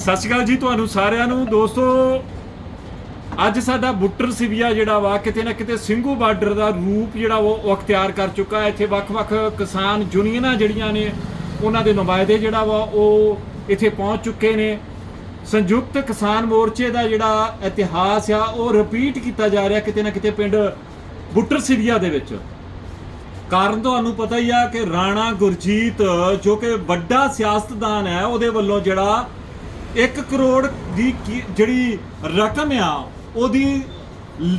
ਸਤਿ ਸ਼੍ਰੀ ਅਕਾਲ ਜੀ ਤੁਹਾਨੂੰ ਸਾਰਿਆਂ ਨੂੰ। ਦੋਸਤੋ, ਅੱਜ ਸਾਡਾ ਬੁੱਟਰ ਸਿਵਿਆ ਜਿਹੜਾ ਵਾ, ਕਿਤੇ ਨਾ ਕਿਤੇ ਸਿੰਘੂ ਬਾਰਡਰ ਦਾ ਰੂਪ ਜਿਹੜਾ ਉਹ ਉਹ ਅਖਤਿਆਰ ਕਰ ਚੁੱਕਾ ਹੈ। ਇੱਥੇ ਵੱਖ-ਵੱਖ ਕਿਸਾਨ ਯੂਨੀਅਨਾਂ ਜਿਹੜੀਆਂ ਨੇ, ਉਹਨਾਂ ਦੇ ਨੁਮਾਇੰਦੇ ਜਿਹੜਾ ਵਾ, ਉਹ ਇੱਥੇ ਪਹੁੰਚ ਚੁੱਕੇ ਨੇ। ਸੰਯੁਕਤ ਕਿਸਾਨ ਮੋਰਚੇ ਦਾ ਜਿਹੜਾ ਇਤਿਹਾਸ ਆ, ਉਹ ਰਿਪੀਟ ਕੀਤਾ ਜਾ ਰਿਹਾ ਕਿਤੇ ਨਾ ਕਿਤੇ ਪਿੰਡ ਬੁੱਟਰ ਸਿਵਿਆ ਦੇ ਵਿੱਚ। ਕਾਰਨ ਤੁਹਾਨੂੰ ਪਤਾ ਹੀ ਆ ਕਿ ਰਾਣਾ ਗੁਰਜੀਤ, ਜੋ ਕਿ ਵੱਡਾ ਸਿਆਸਤਦਾਨ ਹੈ, ਉਹਦੇ ਵੱਲੋਂ ਜਿਹੜਾ 1 ਕਰੋੜ ਦੀ ਕੀ- ਜਿਹੜੀ ਰਕਮ ਆ, ਉਹਦੀ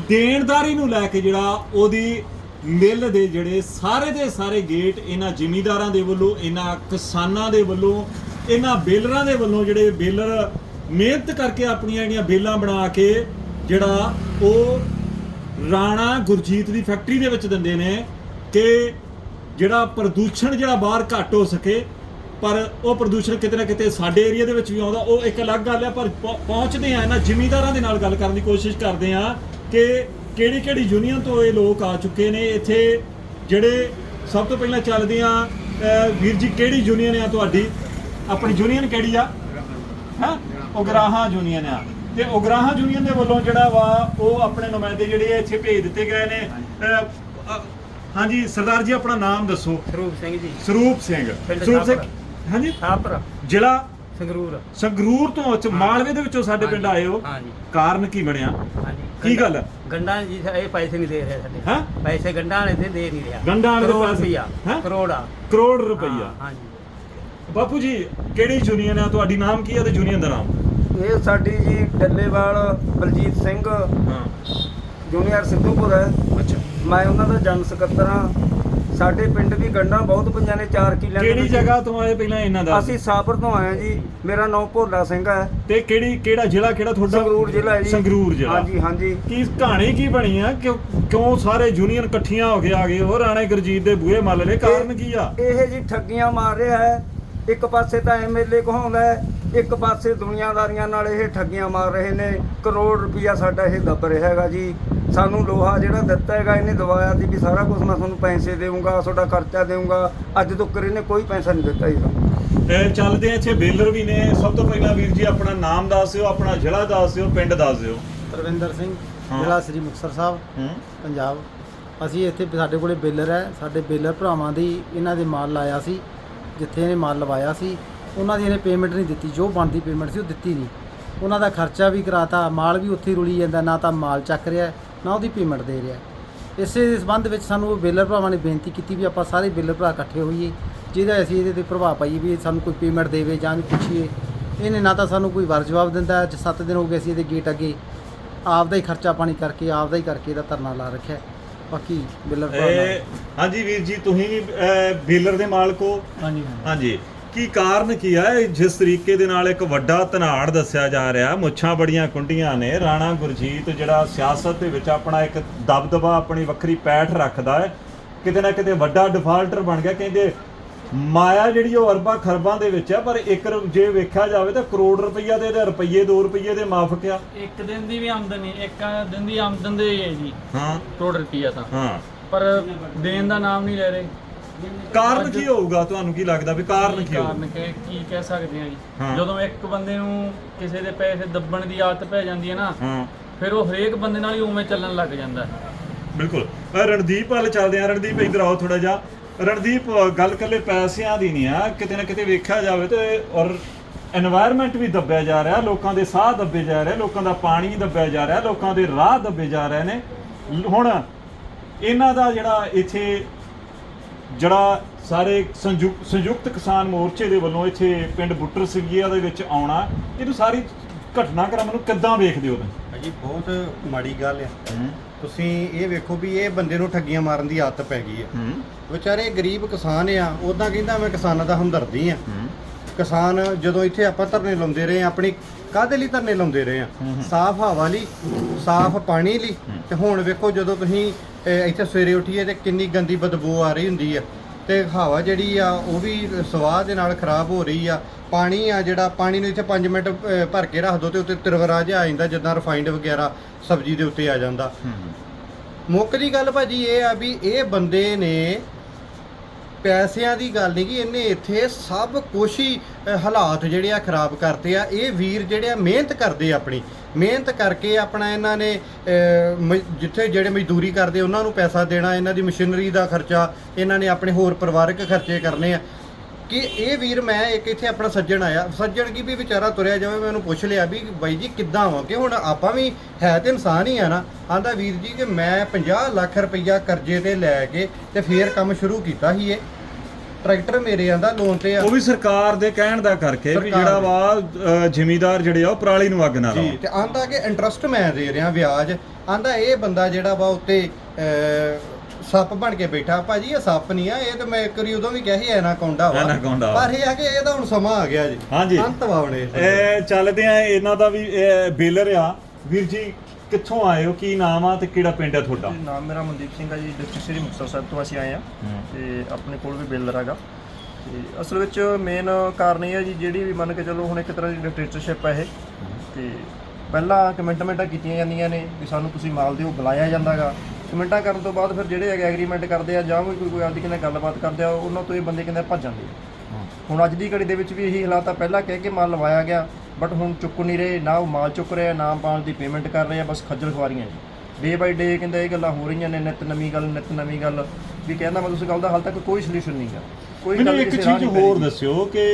ਦੇਣਦਾਰੀ ਨੂੰ ਲੈ ਕੇ ਜਿਹੜਾ ਉਹਦੀ ਮਿੱਲ ਦੇ ਜਿਹੜੇ ਸਾਰੇ ਦੇ ਸਾਰੇ ਗੇਟ ਇਹਨਾਂ ਜ਼ਿਮੀਂਦਾਰਾਂ ਦੇ ਵੱਲੋਂ, ਇਹਨਾਂ ਕਿਸਾਨਾਂ ਦੇ ਵੱਲੋਂ, ਇਹਨਾਂ ਬੇਲਰਾਂ ਦੇ ਵੱਲੋਂ ਜਿਹੜੇ ਬੇਲਰ ਮਿਹਨਤ ਕਰਕੇ ਆਪਣੀਆਂ ਜਿਹੜੀਆਂ ਬੇਲਾਂ ਬਣਾ ਕੇ ਜਿਹੜਾ ਉਹ ਰਾਣਾ ਗੁਰਜੀਤ ਦੀ ਫੈਕਟਰੀ ਦੇ ਵਿੱਚ ਦਿੰਦੇ ਨੇ ਕਿ ਜਿਹੜਾ ਪ੍ਰਦੂਸ਼ਣ ਜਿਹੜਾ ਬਾਹਰ ਘੱਟ ਹੋ ਸਕੇ ਪਰ ਉਹ ਪ੍ਰਦੂਸ਼ਣ ਕਿਤੇ ਨਾ ਕਿਤੇ ਸਾਡੇ ਏਰੀਆ ਦੇ ਵਿੱਚ ਵੀ ਆਉਂਦਾ। ਉਹ ਇੱਕ ਅਲੱਗ ਗੱਲ ਹੈ ਪਰ ਪਹੁੰ- ਪਹੁੰਚਦੇ ਆ ਇਹਨਾਂ ਜ਼ਿਮੀਂਦਾਰਾਂ ਦੇ ਨਾਲ ਗੱਲ ਕਰਨ ਦੀ ਕੋਸ਼ਿਸ਼ ਕਰਦੇ ਆ ਕਿ ਕਿਹੜੀ ਕਿਹੜੀ ਯੂਨੀਅਨ ਤੋਂ ਇਹ ਲੋਕ ਆ ਚੁੱਕੇ ਨੇ। ਇੱਥੇ ਜਿਹੜੇ ਸਭ ਤੋਂ ਪਹਿਲਾਂ ਚੱਲਦੇ ਆ ਅਹ ਵੀਰ ਜੀ ਕਿਹੜੀ ਯੂਨੀਅਨ ਆ ਤੁਹਾਡੀ? ਆਪਣੀ ਯੂਨੀਅਨ ਕਿਹੜੀ ਆ? ਹਾਂ? ਉਗਰਾਹਾਂ ਯੂਨੀਅਨ ਆ। ਤੇ ਉਗਰਾਹਾਂ ਯੂਨੀਅਨ ਦੇ ਵੱਲੋਂ ਜਿਹੜਾ ਵਾ ਉਹ ਆਪਣੇ ਨੁਮਾਇੰਦੇ ਜਿਹੜੇ ਇੱਥੇ ਭੇਜ ਦਿੱਤੇ ਗਏ ਨੇ। ਹਾਂਜੀ ਸਰਦਾਰ ਜੀ ਆਪਣਾ ਨਾਮ ਦੱਸੋ। ਸਰੂਪ ਸਿੰਘ ਜੀ। ਸਰੂਪ ਸਿੰਘ। ਸਰੂਪ ਸਿੰਘ ਹਾਂਜੀ? ਸ਼ਾਹਪੁਰ ਜ਼ਿਲ੍ਹਾ? ਸੰਗਰੂਰ। ਸੰਗਰੂਰ ਤੋਂ ਅੱਛਾ ਮਾਲਵੇ ਦੇ ਵਿੱਚੋਂ ਸਾਡੇ ਪਿੰਡ ਆਏ ਹੋ। ਹਾਂਜੀ। ਕਾਰਨ ਕੀ ਬਣਿਆ? ਹਾਂਜੀ। ਕੀ ਗੱਲ? ਹੈ? ਗੰਡਾ ਜੀ ਇਹ ਪੈਸੇ ਨਹੀਂ ਦੇ ਰਹੇ ਸਾਡੇ। ਹੈਂ? ਪੈਸੇ ਗੰਡਾ ਵਾਲੇ ਤੇ ਦੇ ਨਹੀਂ ਰਿਹਾ। ਗੰਢਾਂ ਵਾਲੇ ਦੇ ਕਰੋੜ ਪੈਸੇ? ਰੁਪਈਆ। ਹੈਂ? ਕਰੋੜ। ਆ ਕਰੋੜ ਰੁਪਈਆ। ਹਾਂ, ਹਾਂਜੀ। ਬਾਪੂ ਜੀ ਕਿਹੜੀ ਯੂਨੀਅਨ ਆ? ਤੁਹਾਡੀ ਨਾਮ ਕੀ ਹੈ ਤੇ ਯੂਨੀਅਨ ਦਾ ਨਾਮ? ਇਹ ਸਾਡੀ ਜੀ ਡੱਲੇਵਾਲ ਬਲਜੀਤ ਸਿੰਘ। ਹਾਂ। ਜੂਨੀਅਰ ਸਿੱਧੂਪੁਰ ਹੈ। ਅੱਛਾ। ਮੈਂ ਉਹਨਾਂ ਦਾ ਜਨ ਸਕੱਤਰ ਹਾਂ। ਸਾਡੇ ਪਿੰਡ ਵੀ ਗੰਡਾਂ ਬਹੁਤ ਪਈਆਂ ਨੇ 4 ਕਿੱਲਿਆਂ ਦੇ ਕਿਹੜੀ ਵਿੱਚ। ਜਗ੍ਹਾ ਤੋਂ ਆਏ ਪਹਿਲਾਂ ਇਹਨਾਂ ਦਾ? ਅਸੀਂ ਸਾਪਰ ਤੋਂ ਆਏ ਹਾਂ ਜੀ ਮੇਰਾ ਨਾਮ ਭੋਲਾ ਸਿੰਘ ਹੈ। ਤੇ ਕਿਹੜੀ ਕਿਹੜਾ ਜ਼ਿਲ੍ਹਾ ਕਿਹੜਾ ਤੁਹਾਡਾ? ਸੰਗਰੂਰ ਜ਼ਿਲ੍ਹਾ ਹੈ ਜੀ। ਸੰਗਰੂਰ ਜ਼ਿਲ੍ਹਾ। ਹਾਂਜੀ ਹਾਂਜੀ। ਕੀ ਕਹਾਣੀ ਕੀ ਬਣੀ ਆ? ਕਿਉਂ ਕਿਉਂ ਸਾਰੇ ਯੂਨੀਅਨ ਇਕੱਠੀਆਂ ਹੋ ਕੇ ਆ ਗਏ? ਹੋ ਰਾਣੇ ਗੁਰਜੀਤ ਦੇ ਬੂਹੇ ਮੱਲ ਲੈ ਕਾਰਨ ਕੀ ਆ? ਇਹ ਜੀ ਠੱਗੀਆਂ ਮਾਰ ਰਿਹਾ ਹੈ। ਇੱਕ ਪਾਸੇ ਤਾਂ ਐਮਐਲਏ ਕਹਾਉਂਦਾ ਹੈ ਇੱਕ ਪਾਸੇ ਦੁਨੀਆਦਾਰੀਆਂ ਨਾਲ ਇਹ ਠੱਗੀਆਂ ਮਾਰ ਰਹੇ ਨੇ। ਕਰੋੜ ਰੁਪਈਆ ਸਾਡਾ ਇਹ ਦੱਬ ਰਿਹਾ ਹੈਗਾ ਜੀ। ਸਾਨੂੰ ਲੋਹਾ ਜਿਹੜਾ ਦਿੱਤਾ ਹੈਗਾ ਇਹਨੇ ਦਵਾਇਆ ਸੀ ਵੀ ਸਾਰਾ ਕੁਝ ਮੈਂ ਤੁਹਾਨੂੰ ਪੈਸੇ ਦੇਵਾਂਗਾ ਤੁਹਾਡਾ ਖਰਚਾ ਦੇਵਾਂਗਾ ਅੱਜ ਤੱਕ ਇਹਨੇ ਕੋਈ ਪੈਸਾ ਨਹੀਂ ਦਿੱਤਾ ਜੀ ਸਾਨੂੰ ਤੇ ਚੱਲਦੇ ਆ ਇੱਥੇ ਬੇਲਰ ਵੀ ਨੇ। ਸਭ ਤੋਂ ਪਹਿਲਾਂ ਵੀਰ ਜੀ ਆਪਣਾ ਨਾਮ ਦੱਸ ਦਿਓ ਆਪਣਾ ਜ਼ਿਲ੍ਹਾ ਦੱਸ ਦਿਓ ਪਿੰਡ ਦੱਸ ਦਿਓ। ਤਰਵਿੰਦਰ ਸਿੰਘ। ਜ਼ਿਲ੍ਹਾ ਸ੍ਰੀ ਮੁਕਤਸਰ ਸਾਹਿਬ ਪੰਜਾਬ। ਅਸੀਂ ਇੱਥੇ ਸਾਡੇ ਕੋਲੇ ਬੇਲਰ ਹੈ। ਸਾਡੇ ਬੇਲਰ ਭਰਾਵਾਂ ਦੀ ਇਹਨਾਂ ਦੇ ਮਾਲ ਲਾਇਆ ਸੀ। ਜਿੱਥੇ ਇਹਨੇ ਮਾਲ ਲਵਾਇਆ ਸੀ, ਉਹਨਾਂ ਦੀ ਇਹਨੇ ਪੇਮੈਂਟ ਨਹੀਂ ਦਿੱਤੀ, ਜੋ ਬਣਦੀ ਪੇਮੈਂਟ ਸੀ ਉਹ ਦਿੱਤੀ ਨਹੀਂ। ਉਹਨਾਂ ਦਾ ਖਰਚਾ ਵੀ ਕਰਾਤਾ, ਮਾਲ ਵੀ ਉੱਥੇ ਹੀ ਰੁਲੀ ਜਾਂਦਾ, ਨਾ ਤਾਂ ਮਾਲ ਚੱਕ ਰਿਹਾ, ਨਾ ਉਹਦੀ ਪੇਮੈਂਟ ਦੇ ਰਿਹਾ। ਇਸੇ ਦੇ ਸੰਬੰਧ ਵਿੱਚ ਸਾਨੂੰ ਉਹ ਬੇਲਰ ਭਰਾਵਾਂ ਨੇ ਬੇਨਤੀ ਕੀਤੀ ਵੀ ਆਪਾਂ ਸਾਰੇ ਬੇਲਰ ਭਰਾ ਇਕੱਠੇ ਹੋਈਏ, ਜਿਹਦਾ ਅਸੀਂ ਇਹਦੇ ਤੇ ਪ੍ਰਭਾਵ ਪਾਈਏ ਵੀ ਸਾਨੂੰ ਕੋਈ ਪੇਮੈਂਟ ਦੇਵੇ ਜਾਂ ਵੀ ਪੁੱਛੀਏ। ਇਹਨੇ ਨਾ ਤਾਂ ਸਾਨੂੰ ਕੋਈ ਵਰ ਜਵਾਬ ਦਿੰਦਾ, ਅੱਜ 7 ਦਿਨ ਹੋ ਗਏ ਅਸੀਂ ਇਹਦੇ ਗੇਟ ਅੱਗੇ। ਆਪਦਾ ਹੀ ਖਰਚਾ ਪਾਣੀ ਕਰਕੇ, ਆਪਦਾ ਹੀ ਕਰਕੇ ਇਹਦਾ ਧਰਨਾ ਲਾ ਰੱਖਿਆ। ਬਾਕੀ ਬਿੱਲਰ ਇਹ ਹਾਂਜੀ ਵੀਰ ਜੀ ਤੁਸੀਂ ਵੀ ਬੇਲਰ ਦੇ ਮਾਲਕ ਹੋ। ਹਾਂਜੀ ਹਾਂਜੀ। ਕੀ ਕਾਰਨ ਕੀ ਆ? ਜਿਸ ਤਰੀਕੇ ਦੇ ਨਾਲ ਇੱਕ ਵੱਡਾ ਧਨਾੜ ਦੱਸਿਆ ਜਾ ਰਿਹਾ ਮੁੱਛਾਂ ਬੜੀਆਂ ਕੁੰਡੀਆਂ ਨੇ। ਰਾਣਾ ਗੁਰਜੀਤ ਜਿਹੜਾ ਸਿਆਸਤ ਦੇ ਵਿੱਚ ਆਪਣਾ ਇੱਕ ਦਬਦਬਾ ਆਪਣੀ ਵੱਖਰੀ ਪੈਠ ਰੱਖਦਾ ਹੈ ਕਿਤੇ ਨਾ ਕਿਤੇ ਵੱਡਾ ਡਿਫਾਲਟਰ ਬਣ ਗਿਆ। ਕਹਿੰਦੇ ਮਾਇਆ ਜਿਹੜੀ ਉਹ ਅਰਬਾਂ ਖਰਬਾਂ ਦੇ ਵਿੱਚ ਆ ਪਰ ਇੱਕ ਜੇ ਵੇਖਿਆ ਜਾਵੇ ਤਾਂ ਕਰੋੜ ਰੁਪਈਆ ਦੇ ਤੇ ਰੁਪਈਏ 2 ਰੁਪਈਏ ਦੇ ਮਾਫਕ ਆ। ਇੱਕ ਦਿਨ ਦੀ ਵੀ ਆਮਦਨੀ ਇੱਕ ਦਿਨ ਦੀ ਆਮਦਨ ਦੇ ਹੀ ਹੈ ਜੀ। ਹਾਂ। ਕਰੋੜ ਰੁਪਈਆ ਤਾਂ। ਹਾਂ। ਪਰ ਦੇਣ ਦਾ ਨਾਮ ਨਹੀਂ ਲੈ ਰਹੇ। ਕਾਰਨ ਕੀ ਹੋਊਗਾ? ਤੁਹਾਨੂੰ ਕੀ ਲੱਗਦਾ ਵੀ ਕਾਰਨ ਕੀ ਕਾਰਨ ਹੋਊਗਾ ਕਿ ਕੀ ਕਹਿ ਸਕਦੇ ਆ ਹਾਂ। ਜੀ? ਜਦੋਂ ਇੱਕ ਬੰਦੇ ਨੂੰ ਕਿਸੇ ਦੇ ਪੈਸੇ ਦੱਬਣ ਦੀ ਆਦਤ ਪੈ ਜਾਂਦੀ ਹੈ ਨਾ ਹਾਂ। ਫਿਰ ਉਹ ਹਰੇਕ ਬੰਦੇ ਨਾਲ ਹੀ ਉਵੇਂ ਚੱਲਣ ਲੱਗ ਜਾਂਦਾ ਹੈ। ਬਿਲਕੁਲ। ਰਣਦੀਪ ਵੱਲ ਚੱਲਦੇ ਆ ਰਣਦੀਪ ਇੱਧਰ ਆਓ ਥੋੜਾ ਜਿਹਾ। ਰਣਦੀਪ ਗੱਲ ਕਰ ਲੈ ਪੈਸਿਆਂ ਦੀ ਨਹੀਂ ਆ। ਕਿਤੇ ਨਾ ਕਿਤੇ ਵੇਖਿਆ ਜਾਵੇ ਤੇ ਔਰ এনवायरमेंट ਵੀ ਦੱਬਿਆ ਜਾ ਰਿਹਾ। ਲੋਕਾਂ ਦੇ ਸਾਹ ਦੱਬੇ ਜਾ ਰਹੇ ਲੋਕਾਂ ਦਾ ਪਾਣੀ ਦੱਬਿਆ ਜਾ ਰਿਹਾ ਲੋਕਾਂ ਦੇ ਰਾਹ ਦੱਬੇ ਜਾ ਰਹੇ ਨੇ। ਹੁਣ ਇਹਨਾਂ ਦਾ ਜਿਹੜਾ ਇੱਥੇ ਜਿਹੜਾ ਸਾਰੇ ਸੰਯੁਕਤ ਕਿਸਾਨ ਮੋਰਚੇ ਦੇ ਵੱਲੋਂ ਇੱਥੇ ਪਿੰਡ ਬੁੱਟਰ ਸਿੰਘੀਆ ਦੇ ਵਿੱਚ ਆਉਣਾ ਇਹਨੂੰ ਸਾਰੀ ਘਟਨਾਕ੍ਰਮ ਨੂੰ ਕਿੱਦਾਂ ਵੇਖਦੇ ਹੋ ਤੁਸੀਂ? ਜੀ ਬਹੁਤ ਮਾੜੀ ਗੱਲ ਆ। ਤੁਸੀਂ ਇਹ ਵੇਖੋ ਵੀ ਇਹ ਬੰਦੇ ਨੂੰ ਠੱਗੀਆਂ ਮਾਰਨ ਦੀ ਆਦਤ ਪੈ ਗਈ ਹੂੰ। ਵਿਚਾਰੇ ਗਰੀਬ ਕਿਸਾਨ ਆ ਉਦਾਂ ਕਹਿੰਦਾ ਮੈਂ ਕਿਸਾਨਾਂ ਦਾ ਹਮਦਰਦੀ ਆ। ਹੂੰ। ਕਿਸਾਨ ਜਦੋਂ ਇੱਥੇ ਆਪਾਂ ਧਰਨੇ ਲਾਉਂਦੇ ਰਹੇ ਆ ਆਪਣੀ ਕਾਹਦੇ ਲਈ ਧਰਨੇ ਲਾਉਂਦੇ ਰਹੇ ਆ? ਸਾਫ਼ ਹਵਾ ਲਈ ਸਾਫ਼ ਪਾਣੀ ਲਈ। ਤੇ ਹੁਣ ਵੇਖੋ ਜਦੋਂ ਤੁਸੀਂ ਅਹ, ਇੱਥੇ ਸਵੇਰੇ ਉੱਠੀਏ ਤੇ ਕਿੰਨੀ ਗੰਦੀ ਬਦਬੂ ਆ ਰਹੀ ਹੁੰਦੀ ਆ। ਤੇ ਹਵਾ ਜਿਹੜੀ ਆ ਉਹ ਵੀ ਸਵਾਹ ਦੇ ਨਾਲ ਖਰਾਬ ਹੋ ਰਹੀ ਆ। ਪਾਣੀ ਆ ਜਿਹੜਾ ਪਾਣੀ ਨੂੰ ਇੱਥੇ 5 ਮਿੰਟ ਭਰ ਕੇ ਰੱਖ ਦੋ ਤੇ ਉੱਤੇ ਤਿਰਵਰਾ ਜਿਹਾ ਆ ਜਾਂਦਾ ਜਿੱਦਾਂ ਰਿਫਾਈਨਡ ਵਗੈਰਾ ਸਬਜ਼ੀ ਦੇ ਉੱਤੇ ਆ ਜਾਂਦਾ। ਮੁੱਖ ਦੀ ਗੱਲ ਭਾਜੀ ਇਹ ਆ ਵੀ ਇਹ ਬੰਦੇ ਨੇ ਪੈਸਿਆਂ ਦੀ ਗੱਲ ਨਹੀਂ ਕਿ ਇਹਨੇ ਇੱਥੇ ਸਭ ਕੁਛ ਹੀ ਹਾਲਾਤ ਜਿਹੜੇ ਆ ਖਰਾਬ ਕਰਤੇ ਆ। ਇਹ ਵੀਰ ਜਿਹੜੇ ਆ, ਮਿਹਨਤ ਕਰਦੇ ਆਪਣੀ। ਮਿਹਨਤ ਕਰਕੇ ਆਪਣਾ ਇਹਨਾਂ ਨੇ ਮ- ਜਿੱਥੇ ਜਿਹੜੇ ਮਜ਼ਦੂਰੀ ਕਰਦੇ, ਉਹਨਾਂ ਨੂੰ ਪੈਸਾ ਦੇਣਾ, ਇਹਨਾਂ ਦੀ ਮਸ਼ੀਨਰੀ ਦਾ ਖਰਚਾ, ਇਹਨਾਂ ਨੇ ਆਪਣੇ ਹੋਰ ਪਰਿਵਾਰਕ ਖਰਚੇ ਕਰਨੇ ਆ। ਕਿ ਇਹ ਵੀਰ ਮੈਂ ਇੱਕ ਇੱਥੇ ਆਪਣਾ ਸੱਜਣ ਆਇਆ। ਸੱਜਣ ਕੀ ਵੀ ਵਿਚਾਰਾ ਤੁਰਿਆ ਜਾਵੇ ਮੈਂ ਉਹਨੂੰ ਪੁੱਛ ਲਿਆ ਵੀ ਬਾਈ ਜੀ ਕਿੱਦਾਂ ਵਾ ਕਿ ਹੁਣ ਆਪਾਂ ਵੀ ਹੈ ਤੇ ਇਨਸਾਨ ਹੀ ਆ ਨਾ। ਆਂਦਾ ਵੀਰ ਜੀ ਕਿ ਮੈਂ 50 ਲੱਖ ਰੁਪਈਆ ਕਰਜ਼ੇ ਤੇ ਲੈ ਕੇ ਤੇ ਫੇਰ ਕੰਮ ਸ਼ੁਰੂ ਕੀਤਾ ਸੀ ਇਹ। ਟਰੈਕਟਰ ਮੇਰੇ ਆਂਦਾ ਲੋਨ ਤੇ ਆ। ਉਹ ਵੀ ਸਰਕਾਰ ਦੇ ਕਹਿਣ ਦਾ ਕਰਕੇ ਵੀ ਜਿਹੜਾ। ਵਾ ਜ਼ਿਮੀਂਦਾਰ ਜਿਹੜੇ ਆ ਉਹ ਪਰਾਲੀ ਨੂੰ ਅੱਗ ਨਾ ਜੀ ਤੇ ਆਂਦਾ ਕਿ ਇੰਟਰਸਟ ਮੈਂ ਦੇ ਰਿਹਾ ਵਿਆਜ। ਆਂਦਾ ਇਹ ਬੰਦਾ ਜਿਹੜਾ ਵਾ ਉੱਤੇ ਸੱਪ ਬਣ ਕੇ ਬੈਠਾ ਭਾਜੀ ਇਹ ਸੱਪ ਨਹੀਂ ਆ ਇਹ ਤੇ ਮੈਂ ਇੱਕ ਵਾਰੀ ਉਦੋਂ ਵੀ ਕਿਹਾ ਸੀ ਐਨਾਕੋਂਡਾ ਵਾ। ਐਨਾਕੋਂਡਾ ਵਾ। ਪਰ ਇਹ ਆ ਕਿ ਇਹਦਾ ਹੁਣ ਸਮਾਂ ਆ ਗਿਆ ਜੀ। ਹਾਂਜੀ। ਅੰਤ ਵਾਵਣੇ ਇਹ ਚੱਲਦੇ ਆ ਇਹਨਾਂ ਦਾ ਵੀ ਇਹ ਬੇਲਰ ਆ। ਵੀਰ ਜੀ ਕਿੱਥੋਂ ਆਏ ਹੋ? ਕੀ ਨਾਮ ਆ ਤੇ ਕਿਹੜਾ ਪਿੰਡ ਹੈ ਤੁਹਾਡਾ? ਜੀ, ਨਾਮ ਮੇਰਾ ਮਨਦੀਪ ਸਿੰਘ ਹੈ ਜੀ ਡਿਸਟ੍ਰਿਕਟ ਸ੍ਰੀ ਮੁਕਤਸਰ ਸਾਹਿਬ ਤੋਂ ਅਸੀਂ ਆਏ ਆ। ਤੇ ਆਪਣੇ ਕੋਲ ਵੀ ਬਿਲਡਰ ਹੈਗਾ। ਤੇ ਅਸਲ ਵਿੱਚ ਮੇਨ ਕਾਰਨ ਇਹ ਹੈ ਜੀ ਜਿਹੜੀ ਵੀ ਮੰਨ ਕੇ ਚੱਲੋ ਹੁਣ ਇੱਕ ਤਰ੍ਹਾਂ ਦੀ ਡਿਕਟੇਟਰਸ਼ਿਪ ਹੈ ਇਹ। ਤੇ ਪਹਿਲਾਂ ਕਮੈਂਟਮੈਂਟਾਂ ਕੀਤੀਆਂ ਜਾਂਦੀਆਂ ਨੇ ਵੀ ਸਾਨੂੰ ਤੁਸੀਂ ਮਾਲ ਦਿਓ ਬੁਲਾਇਆ ਜਾਂਦਾਗਾ। ਕਮੈਂਟਾਂ ਕਰਨ ਤੋਂ ਬਾਅਦ ਫਿਰ ਜਿਹੜੇ ਹੈਗੇ ਐਗਰੀਮੈਂਟ ਕਰਦੇ ਆ ਜਾਂ ਕੋਈ ਕੋਈ ਆਪਦੀ ਕਹਿੰਦਾ ਗੱਲਬਾਤ ਕਰਦੇ ਆ ਉਹਨਾਂ ਤੋਂ ਇਹ ਬੰਦੇ ਕਹਿੰਦੇ ਭੱਜ ਜਾਂਦੇ ਆ। ਹੁਣ ਅੱਜ ਦੀ ਘੜੀ ਦੇ ਵਿੱਚ ਵੀ ਇਹੀ ਹਾਲਾਤ ਆ ਪਹਿਲਾਂ ਕਹਿ ਕੇ ਮਾਲ ਲਵਾਇਆ ਗਿਆ ਬਟ ਹੁਣ ਚੁੱਕ ਨਹੀਂ ਰਹੇ ਨਾ ਉਹ ਮਾਲ ਚੁੱਕ ਰਹੇ ਨਾ ਮਾਲ ਦੀ ਪੇਮੈਂਟ ਕਰ ਰਹੇ ਆ ਬਸ ਖੱਜਲ ਖੁਆਰੀਆਂ ਜੀ। ਡੇ ਬਾਈ ਡੇ ਕਹਿੰਦੇ ਇਹ ਗੱਲਾਂ ਹੋ ਰਹੀਆਂ ਨੇ ਨਿਤ ਨਵੀਂ ਗੱਲ ਨਿਤ ਨਵੀਂ ਗੱਲ। ਵੀ ਕਹਿੰਦਾ ਮੈਂ ਉਸ ਗੱਲ ਦਾ ਹਾਲ ਤੱਕ ਕੋਈ ਸੋਲੂਸ਼ਨ ਨਹੀਂਗਾ ਕੋਈ ਮੈਨੂੰ ਗੱਲ ਇੱਕ ਚੀਜ਼ ਨਹੀਂ ਹੋਰ। ਦੱਸਿਓ ਕਿ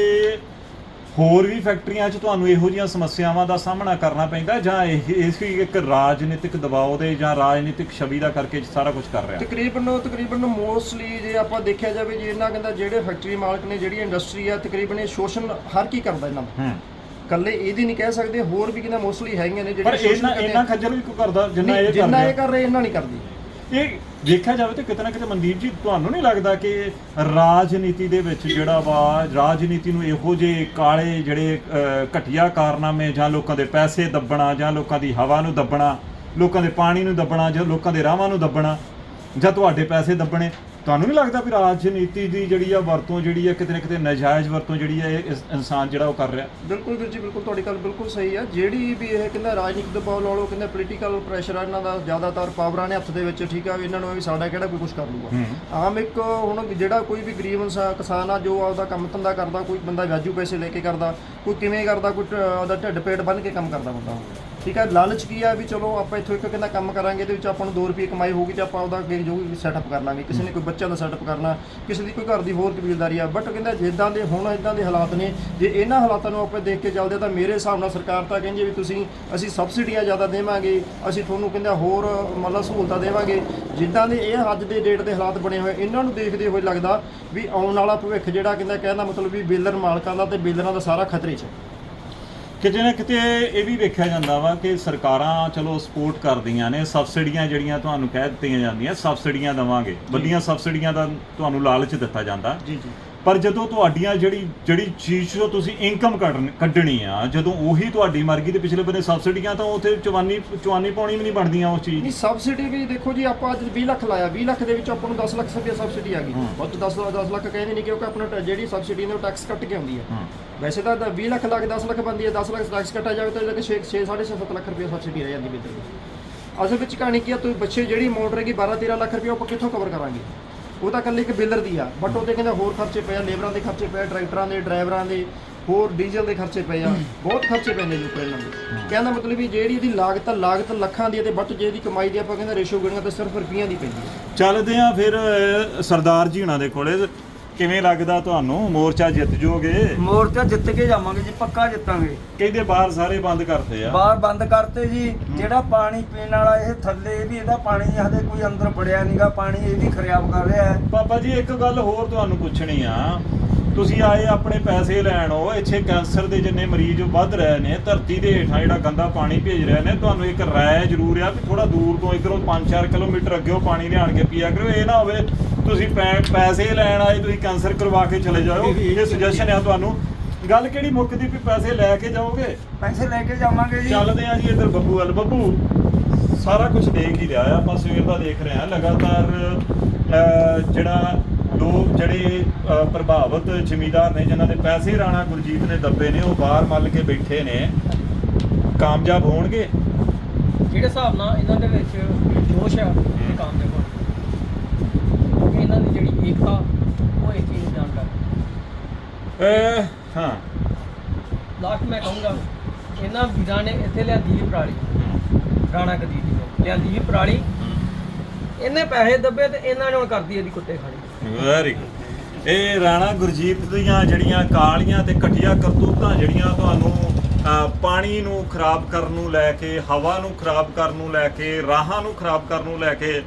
ਹੋਰ ਵੀ ਫੈਕਟਰੀਆਂ 'ਚ ਤੁਹਾਨੂੰ ਇਹੋ ਜਿਹੀਆਂ ਸਮੱਸਿਆਵਾਂ ਦਾ ਸਾਹਮਣਾ ਕਰਨਾ ਪੈਂਦਾ ਜਾਂ ਇਹ ਇਸ ਹੀ ਇੱਕ ਰਾਜਨੀਤਿਕ ਦਬਾਅ ਦੇ ਜਾਂ ਰਾਜਨੀਤਿਕ ਛਵੀ ਦਾ ਕਰਕੇ ਸਾਰਾ ਕੁਝ ਕਰ ਰਿਹਾ? ਤਕਰੀਬਨ ਤਕਰੀਬਨ ਮੋਸਟਲੀ ਜੇ ਆਪਾਂ ਦੇਖਿਆ ਜਾਵੇ ਜੇ ਇਹਨਾਂ ਕਹਿੰਦਾ ਜਿਹੜੇ ਫੈਕਟਰੀ ਮਾਲਕ ਨੇ ਜਿਹੜੀ ਇੰਡਸਟਰੀ ਆ ਤਕਰੀਬਨ ਇਹ ਸ਼ੋਸ਼ਣ ਹਰ ਕੀ ਕਰਦਾ ਇਹਨਾਂ ਦਾ। ਹੂੰ। ਕੱਲੇ ਇਹਦੀ ਨਹੀਂ ਕਹਿ ਸਕਦੇ ਹੋਰ ਵੀ ਕਹਿੰਦਾ ਮੋਸਟਲੀ ਹੈਗੀਆਂ ਨੇ ਪਰ ਜਿਹੜੇ ਇਹਨਾਂ ਇਹਨਾਂ ਖੱਜਲ ਵੀ ਕੋਈ ਕਰਦਾ ਜਿੰਨਾ ਇਹ ਜਿੰਨਾ ਇਹ ਕਰ ਰਹੇ ਇਹਨਾਂ ਨਹੀਂ ਕਰਦੀ। ਇਹ ਦੇਖਿਆ ਜਾਵੇ ਤਾਂ ਕਿਤੇ ਨਾ ਕਿਤੇ ਮਨਦੀਪ ਜੀ ਤੁਹਾਨੂੰ ਨਹੀਂ ਲੱਗਦਾ ਕਿ ਰਾਜਨੀਤੀ ਦੇ ਵਿੱਚ ਜਿਹੜਾ ਵਾ ਰਾਜਨੀਤੀ ਨੂੰ ਇਹੋ ਜਿਹੇ ਕਾਲੇ ਜਿਹੜੇ ਅਹ, ਘਟੀਆ ਕਾਰਨਾਮੇ ਜਾਂ ਲੋਕਾਂ ਦੇ ਪੈਸੇ ਦੱਬਣਾ ਜਾਂ ਲੋਕਾਂ ਦੀ ਹਵਾ ਨੂੰ ਦੱਬਣਾ ਲੋਕਾਂ ਦੇ ਪਾਣੀ ਨੂੰ ਦੱਬਣਾ ਜਾਂ ਲੋਕਾਂ ਦੇ ਰਾਹਾਂ ਨੂੰ ਦੱਬਣਾ ਜਾਂ ਤੁਹਾਡੇ ਪੈਸੇ ਦੱਬਣੇ ਤੁਹਾਨੂੰ ਨਹੀਂ ਲੱਗਦਾ ਵੀ ਰਾਜਨੀਤੀ ਦੀ ਜਿਹੜੀ ਆ ਵਰਤੋਂ ਜਿਹੜੀ ਆ ਕਿਤੇ ਨਾ ਕਿਤੇ ਨਾਜਾਇਜ਼ ਵਰਤੋਂ ਜਿਹੜੀ ਆ ਇਹ ਇਸ ਇਨਸਾਨ ਜਿਹੜਾ ਉਹ ਕਰ ਰਿਹਾ? ਬਿਲਕੁਲ ਵੀਰ ਜੀ ਬਿਲਕੁਲ ਤੁਹਾਡੀ ਗੱਲ ਬਿਲਕੁਲ ਸਹੀ ਆ। ਜਿਹੜੀ ਵੀ ਇਹ ਕਹਿੰਦਾ ਰਾਜਨੀਤਿਕ ਦਬਾਅ ਲਾ ਲਓ ਕਹਿੰਦਾ ਪੋਲੀਟੀਕਲ ਪ੍ਰੈਸ਼ਰ ਆ ਇਹਨਾਂ ਦਾ ਜ਼ਿਆਦਾਤਰ ਪਾਵਰਾਂ ਨੇ ਹੱਥ ਦੇ ਵਿੱਚ ਠੀਕ ਆ ਵੀ ਇਹਨਾਂ ਨੂੰ ਵੀ ਸਾਡਾ ਕਿਹੜਾ ਕੋਈ ਕੁਝ ਕਰ ਲੂਗਾ ਆਮ ਇੱਕ ਹੁਣ ਜਿਹੜਾ ਕੋਈ ਵੀ ਗਰੀਬ ਇਨਸਾਨ ਕਿਸਾਨ ਆ ਜੋ ਆਪਦਾ ਕੰਮ ਧੰਦਾ ਕਰਦਾ ਕੋਈ ਬੰਦਾ ਵਿਆਜੂ ਪੈਸੇ ਲੈ ਕੇ ਕਰਦਾ ਕੋਈ ਕਿਵੇਂ ਕਰਦਾ ਕੋਈ ਆਪਦਾ ਢਿੱਡ ਪੇਟ ਬੰਨ ਕੇ ਕੰਮ ਕਰਦਾ ਬੰਦਾ। ਠੀਕ ਹੈ ਲਾਲਚ ਕੀ ਆ ਵੀ ਚਲੋ ਆਪਾਂ ਇੱਥੋਂ ਇੱਕ ਕਹਿੰਦਾ ਕੰਮ ਕਰਾਂਗੇ, ਇਹਦੇ ਵਿੱਚ ਆਪਾਂ ਨੂੰ 2 ਰੁਪਏ ਕਮਾਈ ਹੋਊਗੀ ਤੇ ਆਪਾਂ ਉਹਦਾ ਅੱਗੇ ਜੋ ਵੀ ਸੈਟਅਪ ਕਰ ਲਾਂਗੇ। ਕਿਸੇ ਨੇ ਕੋਈ ਬੱਚਿਆਂ ਦਾ ਸੈਟਅਪ ਕਰਨਾ, ਕਿਸੇ ਦੀ ਕੋਈ ਘਰ ਦੀ ਹੋਰ ਕਬੀਲਦਾਰੀ ਆ ਬਟ ਕਹਿੰਦਾ ਜਿੱਦਾਂ ਦੇ ਹੁਣ ਇਦਾਂ ਦੇ ਹਾਲਾਤ ਨੇ, ਜੇ ਇਹਨਾਂ ਹਾਲਾਤਾਂ ਨੂੰ ਆਪਾਂ ਦੇਖ ਕੇ ਚੱਲਦੇ ਤਾਂ ਮੇਰੇ ਹਿਸਾਬ ਨਾਲ ਸਰਕਾਰ ਤਾਂ ਕਹਿੰਦੀ ਵੀ ਤੁਸੀਂ, ਅਸੀਂ ਸਬਸਿਡੀਆਂ ਜ਼ਿਆਦਾ ਦੇਵਾਂਗੇ, ਅਸੀਂ ਤੁਹਾਨੂੰ ਕਹਿੰਦਾ ਹੋਰ ਮਤਲਬ ਸਹੂਲਤਾਂ ਦੇਵਾਂਗੇ। ਜਿੱਦਾਂ ਦੇ ਇਹ ਅੱਜ ਦੇ ਡੇਟ ਦੇ ਹਾਲਾਤ ਬਣੇ ਹੋਏ, ਇਹਨਾਂ ਨੂੰ ਦੇਖਦੇ ਹੋਏ ਲੱਗਦਾ ਵੀ ਆਉਣ ਵਾਲਾ ਭਵਿੱਖ ਜਿਹੜਾ ਕਹਿੰਦਾ, ਕਹਿਣ ਦਾ ਮਤਲਬ ਵੀ ਬੇਲਰ ਮਾਲਕਾਂ ਦਾ ਤੇ ਬੇਲਰਾਂ ਦਾ ਸਾਰਾ ਖਤਰੇ 'ਚ। ਕਿਤੇ ਨਾ ਕਿਤੇ ਇਹ ਵੀ ਵੇਖਿਆ ਜਾਂਦਾ ਵਾ ਕਿ ਸਰਕਾਰਾਂ ਚਲੋ ਸਪੋਰਟ ਕਰਦੀਆਂ ਨੇ ਸਬਸਿਡੀਆਂ ਜਿਹੜੀਆਂ ਤੁਹਾਨੂੰ ਕਹਿ ਦਿੱਤੀਆਂ ਜਾਂਦੀਆਂ ਸਬਸਿਡੀਆਂ ਦਵਾਂਗੇ। ਵੱਡੀਆਂ ਸਬਸਿਡੀਆਂ ਦਾ ਤੁਹਾਨੂੰ ਲਾਲਚ ਦਿੱਤਾ ਜਾਂਦਾ। ਜੀ ਜੀ। ਪਰ ਜਦੋਂ ਤੁਹਾਡੀਆਂ ਜਿਹੜੀ ਜਿਹੜੀ ਚੀਜ਼ ਤੋਂ ਤੁਸੀਂ ਇਨਕਮ ਕੱਢਣੀ ਆ ਜਦੋਂ ਉਹੀ ਤੁਹਾਡੀ ਮਰਜ਼ੀ ਦੇ ਪਿਛਲੇ ਬੰਨੇ ਸਬਸਿਡੀਆਂ ਤਾਂ ਉੱਥੇ ਚਵਾਨੀ ਚਵਾਨੀ ਪਾਉਣੀ ਵੀ ਨਹੀਂ ਬਣਦੀਆਂ ਉਸ ਚੀਜ਼ ਨਹੀਂ ਦੀ ਸਬਸਿਡੀ ਵੀ ਦੇਖੋ ਜੀ ਆਪਾਂ ਅੱਜ 20 ਲੱਖ ਲਾਇਆ 20 ਲੱਖ ਦੇ ਵਿੱਚ ਆਪਾਂ ਨੂੰ 10 ਲੱਖ ਰੁਪਏ ਸਬਸਿਡੀ ਆ ਗਈ। ਬਹੁਤ 10 10 ਲੱਖ ਕਹਿੰਦੇ ਨਹੀਂ ਕਿਉਂਕਿ ਆਪਣਾ ਜਿਹੜੀ ਸਬਸਿਡੀ ਨੇ ਉਹ ਟੈਕਸ ਕੱਟ ਕੇ ਆਉਂਦੀ ਹੈ। ਵੈਸੇ ਤਾਂ 20 ਲੱਖ ਲਾ ਕੇ 10 ਲੱਖ ਬੰਦੀ ਹੈ 10 ਲੱਖ ਟੈਕਸ ਕੱਟਿਆ ਜਾਵੇ ਤਾਂ ਇਹਦੇ 6 6 7 ਲੱਖ ਰੁਪਏ ਸਬਸਿਡੀ ਰਹਿ ਜਾਂਦੀ ਦੀ ਅਸਲ ਵਿੱਚ ਕਹਾਣੀ ਕੀ ਆ ਤੁਸੀਂ ਬੱਚੇ ਜਿਹੜੀ ਅਮਾਉਂਟ ਰਹੇਗੀ 12 13 ਲੱਖ ਰੁਪਏ ਆਪਾਂ ਕਿੱਥੋਂ ਕਵਰ ਕਰਾਂਗੇ? ਉਹ ਤਾਂ ਇਕੱਲੇ ਇੱਕ ਬਿਲਰ ਦੀ ਆ ਬਟ ਉਹਦੇ ਕਹਿੰਦਾ ਹੋਰ ਖਰਚੇ ਪਏ ਆ ਲੇਬਰਾਂ ਦੇ ਖਰਚੇ ਪਏ ਆ ਟਰੈਕਟਰਾਂ ਦੇ ਡਰਾਈਵਰਾਂ ਦੇ ਹੋਰ ਡੀਜ਼ਲ ਦੇ ਖਰਚੇ ਪਏ ਆ। ਬਹੁਤ ਖਰਚੇ ਪੈਂਦੇ ਜੀ ਇਹਨਾਂ ਦੇ। ਕਹਿੰਦਾ ਮਤਲਬ ਵੀ ਜਿਹੜੀ ਇਹਦੀ ਲਾਗਤ ਆ, ਲਾਗਤ ਲੱਖਾਂ ਦੀ ਹੈ ਤੇ ਬਟ ਜੇ ਇਹਦੀ ਕਮਾਈ ਦੀ ਆਪਾਂ ਕਹਿੰਦਾ ਰੇਸ਼ੋ ਗਣੀਆਂ ਤਾਂ ਸਿਰਫ ਰੁਪਈਆਂ ਦੀ ਪੈਂਦੀ ਹੈ ਚੱਲਦੇ ਆ ਫਿਰ ਸਰਦਾਰ ਜੀ ਹੁਣਾਂ ਦੇ ਕੋਲੇ। ਕਿਵੇਂ ਲੱਗਦਾ ਤੁਹਾਨੂੰ? ਮੋਰਚਾ ਜਿੱਤ ਜੋਗੇ? ਮੋਰਚਾ ਜਿੱਤ ਕੇ ਜਾਵਾਂਗੇ ਜੀ ਪੱਕਾ ਜਿੱਤਾਂਗੇ। ਕਹਿੰਦੇ ਬਾਹਰ ਸਾਰੇ ਬੰਦ ਕਰਤੇ ਆ? ਬਾਹਰ ਬੰਦ ਕਰਤੇ ਜੀ। ਜਿਹੜਾ ਪਾਣੀ ਪੀਣ ਵਾਲਾ ਇਹ ਥੱਲੇ ਵੀ ਇਹਦਾ ਪਾਣੀ ਹਜੇ ਕੋਈ ਅੰਦਰ ਵੜਿਆ ਨਹੀਂਗਾ ਪਾਣੀ ਇਹ ਵੀ ਖਰਾਬ ਕਰ ਰਿਹਾ ਹੈ। ਬਾਬਾ ਜੀ ਇੱਕ ਗੱਲ ਹੋਰ ਤੁਹਾਨੂੰ ਪੁੱਛਣੀ ਆ। ਤੁਸੀਂ ਆਏ ਆਪਣੇ ਪੈਸੇ ਲੈਣ ਹੋ ਇੱਥੇ ਕੈਂਸਰ ਦੇ ਜਿੰਨੇ ਮਰੀਜ਼ ਵੱਧ ਰਹੇ ਨੇ ਧਰਤੀ ਦੇ ਹੇਠਾਂ ਜਿਹੜਾ ਗੰਦਾ ਪਾਣੀ ਭੇਜ ਰਹੇ ਨੇ ਤੁਹਾਨੂੰ ਇੱਕ ਰਾਏ ਜ਼ਰੂਰ ਆ ਵੀ ਥੋੜਾ ਦੂਰ ਤੋਂ ਇਧਰੋਂ 5-4 ਕਿਲੋਮੀਟਰ ਅੱਗੇੋਂ ਪਾਣੀ ਲਿਆਣ ਕੇ ਪੀਆ ਕਰੋ। ਇਹ ਨਾ ਹੋਵੇ ਤੁਸੀਂ ਪੈਸੇ ਲੈਣ ਆਏ ਤੁਸੀਂ ਕੈਂਸਰ ਕਰਵਾ ਕੇ ਚਲੇ ਜਾਓ। ਇਹ ਸੁਜੈਸ਼ਨ ਆ ਤੁਹਾਨੂੰ। ਗੱਲ ਕਿਹੜੀ ਮੁੱਕਦੀ ਵੀ ਪੈਸੇ ਲੈ ਕੇ ਜਾਓਗੇ? ਪੈਸੇ ਲੈ ਕੇ ਜਾਵਾਂਗੇ ਜੀ। ਚੱਲਦੇ ਆ ਜੀ ਇੱਧਰ ਬੱਬੂ ਵੱਲ। ਬੱਬੂ ਸਾਰਾ ਕੁਝ ਦੇਖ ਹੀ ਰਿਹਾ ਆ। ਆਪਾਂ ਸਵੇਰ ਦਾ ਦੇਖ ਰਹੇ ਆ। ਲਗਾਤਾਰ ਜਿਹੜਾ ਲੋਕ ਜਿਹੜੇ ਪ੍ਰਭਾਵਿਤ ਜ਼ਮੀਂਦਾਰ ਨੇ ਜਿਨ੍ਹਾਂ ਦੇ ਪੈਸੇ ਰਾਣਾ ਗੁਰਜੀਤ ਨੇ ਦੱਬੇ ਨੇ ਉਹ ਬਾਹਰ ਮੱਲ ਕੇ ਬੈਠੇ ਨੇ ਕਾਮਯਾਬ ਹੋਣਗੇ? ਜਿਹੜੇ ਹਿਸਾਬ ਨਾਲ ਇਹਨਾਂ ਦੇ ਵਿੱਚ ਜੋਸ਼ ਆ ਕਾਮਯਾਬ ਹੋਣਗੇ ਕਿਉਂਕਿ ਇਹਨਾਂ ਦੀ ਜਿਹੜੀ ਏਕਤਾ ਉਹ ਇਸ ਚੀਜ਼ ਨੂੰ ਜਾਣਦਾ ਅਹ, ਹਾਂ। ਲਾਸਟ ਮੈਂ ਕਹੂੰਗਾ ਇਹਨਾਂ ਵੀਰਾਂ ਨੇ ਇੱਥੇ ਲਿਆਂਦੀ ਸੀ ਪਰਾਲੀ ਰਾਣਾ ਕਦੀਦੀ ਨੇ ਲਿਆਂਦੀ ਸੀ ਪਰਾਲੀ ਇਹਨੇ ਪੈਸੇ ਦੱਬੇ ਤੇ ਇਹਨਾਂ ਨੇ ਹੁਣ ਕਰਦੀ ਇਹਦੀ ਕੁੱਤੇ ਖਾਣੀ। Very good. ਇਹ ਰਾਣਾ ਗੁਰਜੀਤ ਦੀਆਂ ਜਿਹੜੀਆਂ ਕਾਲੀਆਂ ਤੇ ਘਟੀਆ ਕਰਤੂਤਾਂ ਜਿਹੜੀਆਂ ਤੁਹਾਨੂੰ ਪਾਣੀ ਨੂੰ ਖਰਾਬ ਕਰਨ ਨੂੰ ਲੈ ਕੇ ਹਵਾ ਨੂੰ ਖਰਾਬ ਕਰਨ ਨੂੰ ਲੈ ਕੇ ਰਾਹਾਂ ਨੂੰ ਖਰਾਬ ਕਰਨ ਨੂੰ ਲੈ ਕੇ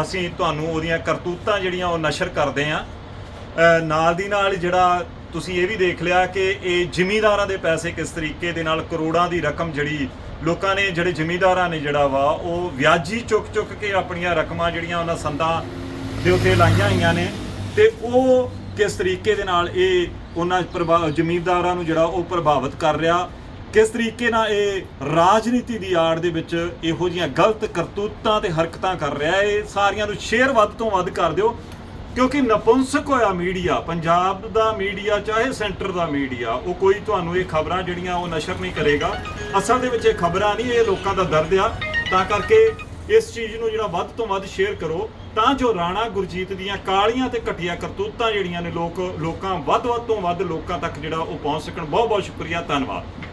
ਅਸੀਂ ਤੁਹਾਨੂੰ ਉਹਦੀਆਂ ਕਰਤੂਤਾਂ ਜਿਹੜੀਆਂ ਉਹ ਨਸ਼ਰ ਕਰਦੇ ਆਂ। ਨਾਲ ਦੀ ਨਾਲ ਜਿਹੜਾ ਤੁਸੀਂ ਇਹ ਵੀ ਦੇਖ ਲਿਆ ਕਿ ਇਹ ਜ਼ਿਮੀਂਦਾਰਾਂ ਦੇ ਪੈਸੇ ਕਿਸ ਤਰੀਕੇ ਦੇ ਨਾਲ ਕਰੋੜਾਂ ਦੀ ਰਕਮ ਜਿਹੜੀ ਲੋਕਾਂ ਨੇ, ਜਿਹੜੇ ਜ਼ਿਮੀਂਦਾਰਾਂ ਨੇ ਜਿਹੜਾ ਵਾ, ਉਹ ਵਿਆਜੀ ਚੁੱਕ ਚੁੱਕ ਕੇ ਆਪਣੀਆਂ ਰਕਮਾਂ ਜਿਹੜੀਆਂ ਉਹਨਾਂ ਸੰਦਾਂ ਦੇ ਉੱਤੇ ਲਾਈਆਂ ਹੋਈਆਂ ਨੇ ਤੇ ਉਹ ਕਿਸ ਤਰੀਕੇ ਦੇ ਨਾਲ ਇਹ ਉਹਨਾਂ ਪ੍ਰਭਾ- ਜ਼ਿਮੀਂਦਾਰਾਂ ਨੂੰ ਜਿਹੜਾ ਉਹ ਪ੍ਰਭਾਵਿਤ ਕਰ ਰਿਹਾ, ਕਿਸ ਤਰੀਕੇ ਨਾਲ ਇਹ ਰਾਜਨੀਤੀ ਦੀ ਆੜ ਦੇ ਵਿੱਚ ਇਹੋ ਜੀਆਂ ਗਲਤ ਕਰਤੂਤਾਂ ਤੇ ਹਰਕਤਾਂ ਕਰ ਰਿਹਾ, ਇਹ ਸਾਰੀਆਂ ਨੂੰ ਸ਼ੇਅਰ ਵੱਧ ਤੋਂ ਵੱਧ ਕਰ ਦਿਓ। ਕਿਉਂਕਿ ਨਪੁੰਸਕ ਹੋਇਆ ਮੀਡੀਆ, ਪੰਜਾਬ ਦਾ ਮੀਡੀਆ ਚਾਹੇ ਸੈਂਟਰ ਦਾ ਮੀਡੀਆ, ਉਹ ਕੋਈ ਤੁਹਾਨੂੰ ਇਹ ਖਬਰਾਂ ਜਿਹੜੀਆਂ ਉਹ ਨਸ਼ਰ ਨਹੀਂ ਕਰੇਗਾ। ਅਸਲ ਦੇ ਵਿੱਚ ਇਹ ਖਬਰਾਂ ਨਹੀਂ, ਇਹ ਲੋਕਾਂ ਦਾ ਦਰਦ ਆ। ਤਾਂ ਕਰਕੇ ਇਸ ਚੀਜ਼ ਨੂੰ ਜਿਹੜਾ ਵੱਧ ਤੋਂ ਵੱਧ ਸ਼ੇਅਰ ਕਰੋ। ਤਾਂ ਜੋ ਰਾਣਾ ਗੁਰਜੀਤ ਦੀਆਂ ਕਾਲੀਆਂ ਤੇ ਘਟੀਆਂ ਕਰਤੂਤਾਂ ਜਿਹੜੀਆਂ ਨੇ ਲੋਕ ਲੋਕਾਂ ਵੱਧ ਵੱਧ ਤੋਂ ਵੱਧ ਲੋਕਾਂ ਤੱਕ ਜਿਹੜਾ ਉਹ ਪਹੁੰਚ ਸਕਣ। ਬਹੁਤ ਬਹੁਤ ਸ਼ੁਕਰੀਆ, ਧੰਨਵਾਦ।